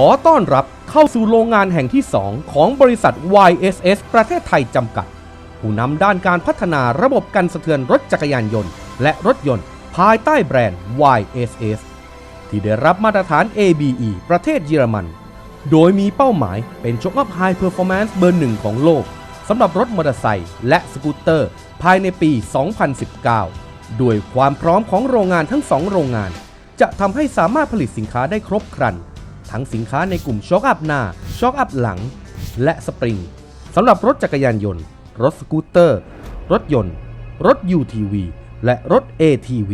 อต้อนรับเข้าสู่โรงงานแห่งที่ 2 ของบริษัท YSS ประเทศไทยจำกัด ผู้นำด้านการพัฒนาระบบกันสะเทือนรถจักรยานยนต์ และรถยนต์ ภายใต้แบรนด์ YSS ที่ได้รับมาตรฐาน ABE ประเทศเยอรมัน โดยมีเป้าหมายเป็นช็อคอัพไฮเพอร์ฟอร์แมนซ์เบอร์หนึ่งของโลกสำหรับรถมอเตอร์ไซค์และสกูตเตอร์ ภายในปี 2019 ด้วยความพร้อมของโรงงานทั้ง2โรงงาน จะทำให้สามารถผลิตสินค้าได้ครบครัน ทั้งสินค้าในกลุ่มช็อคอัพหน้าช็อคอัพหลัง และสปริงสำหรับรถจักรยานยนต์ รถสกูตเตอร์ รถยนต์ รถ UTV และรถ ATV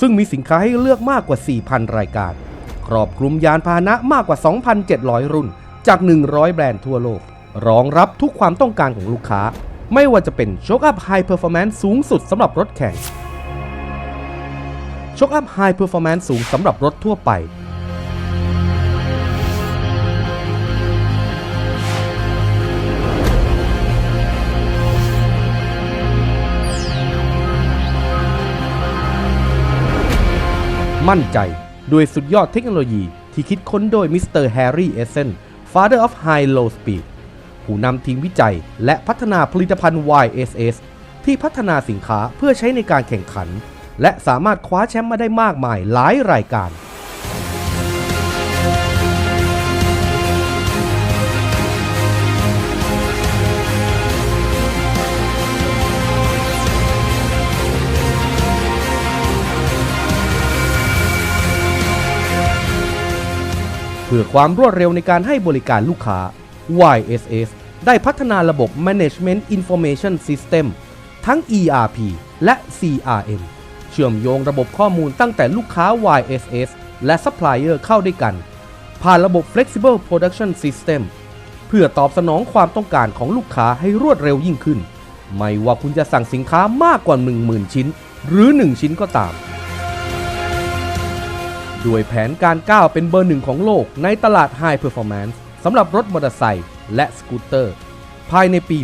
ซึ่งมีสินค้าให้เลือกมากกว่า 4,000 รายการ ครอบคลุมยานพาหนะมากกว่า 2,700 รุ่น จาก 100 แบรนด์ทั่วโลก รองรับทุกความต้องการของลูกค้า ไม่ว่าจะเป็นโชคอัพไฮเพอร์ฟอร์แมนซ์สูงสุดสำหรับรถแข่งโชคอัพไฮเพอร์ฟอร์แมนซ์สูงสำหรับรถทั่วไป มั่นใจด้วยสุดยอดเทคโนโลยีที่คิดค้นโดยมิสเตอร์แฮร์รี่เอเซน Father of High Low Speed ผู้นำทีมวิจัยและพัฒนาผลิตภัณฑ์ YSS ที่พัฒนาสินค้าเพื่อใช้ในการแข่งขัน และสามารถคว้าแชมป์มาได้มากมายหลายรายการ พื่อความรวดเร็วในการให้บริการลูกค้า YSS ได้พัฒนาระบบ Management Information System ทั้ง ERP และ CRM เชื่อมโยงระบบข้อมูลตั้งแต่ลูกค้า YSS และ Supplier เข้าด้วยกัน ผ่านระบบ Flexible Production System เพื่อตอบสนองความต้องการของลูกค้าให้รวดเร็วยิ่งขึ้น ไม่ว่าคุณจะสั่งสินค้ามากกว่า 10,000 ชิ้น หรือ 1 ชิ้นก็ตาม ด้วยแผนการก้าวเป็นเบอร์หนึ่งของโลกในตลาด High Performance สำหรับรถมอเตอร์ไซค์และสกูตเตอร์ ภายในปี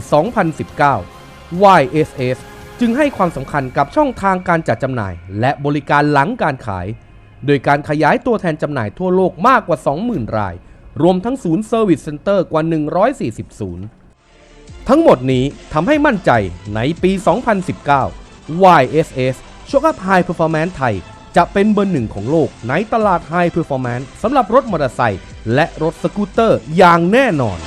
2019 YSS จึงให้ความสำคัญกับช่องทางการจัดจำหน่าย และบริการหลังการขาย โดยการขยายตัวแทนจำหน่ายทั่วโลกมากกว่า 20,000 ราย รวมทั้งศูนย์เซอร์วิสเซ็นเตอร์กว่า 140 ศูนย์ ทั้งหมดนี้ทำให้มั่นใจในปี 2019 YSS ชคอัพไฮเพอร์ฟอร์แมนซ์ไทย จะเป็นเบอร์หนึ่งของโลกในตลาดไฮเพอร์ฟอร์แมนซ์สำหรับรถมอเตอร์ไซค์และรถสกูตเตอร์อย่างแน่นอน